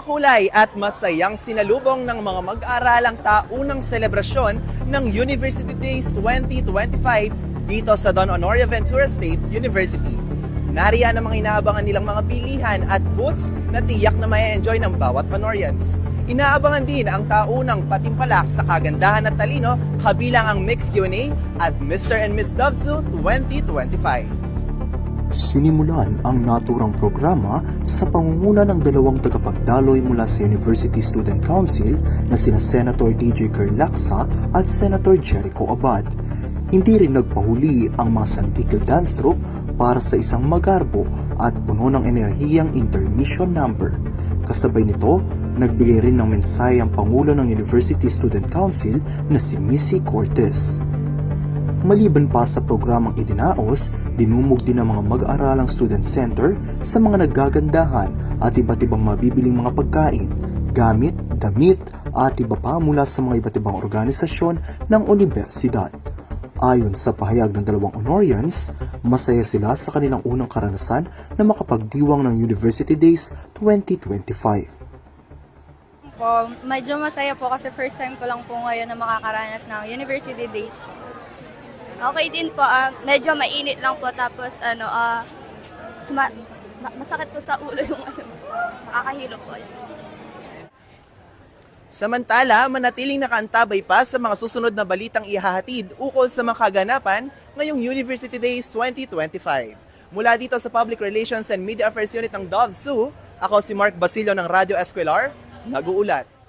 Makulay at masayang sinalubong ng mga mag-aaralang taunang selebrasyon ng University Days 2025 dito sa Don Honorio Ventura State University. Nariyan ang mga inaabangan nilang mga pilihan at booths na tiyak na may enjoy ng bawat Honorians. Inaabangan din ang taunang patimpalak sa kagandahan at talino kabilang ang Mixed Q&A at Mr. and Miss Dovsu 2025. Sinimulan ang naturang programa sa pangunguna ng dalawang tagapagdaloy mula sa University Student Council na sina Senator DJ Kerlaksa at Senator Jericho Abad. Hindi rin nagpahuli ang mga Santikil Dance Group para sa isang magarbo at puno ng enerhiyang intermission number. Kasabay nito, nagbigay rin ng mensahe ang Pangulo ng University Student Council na si Missy Cortez. Maliban pa sa programang idinaos, dinumog din ang mga mag-aralang student center sa mga nagagandahan at iba't ibang mabibiling mga pagkain, gamit, damit at iba pa mula sa mga iba't ibang organisasyon ng universidad. Ayon sa pahayag ng dalawang honorians, masaya sila sa kanilang unang karanasan na makapagdiwang ng University Days 2025. po, medyo masaya po kasi first time ko lang po ngayon na makakaranas ng University Days. Okay din po, ah, medyo mainit lang po tapos ano, ah, suma- ma- masakit po sa ulo yung ano, nakakahilo po. Samantala, manatiling nakaantabay pa sa mga susunod na balitang ihahatid ukol sa mga kaganapan ngayong University Days 2025. Mula dito sa Public Relations and Media Affairs Unit ng DOVSU, ako si Mark Basilio ng Radio Esquilar, nag-uulat.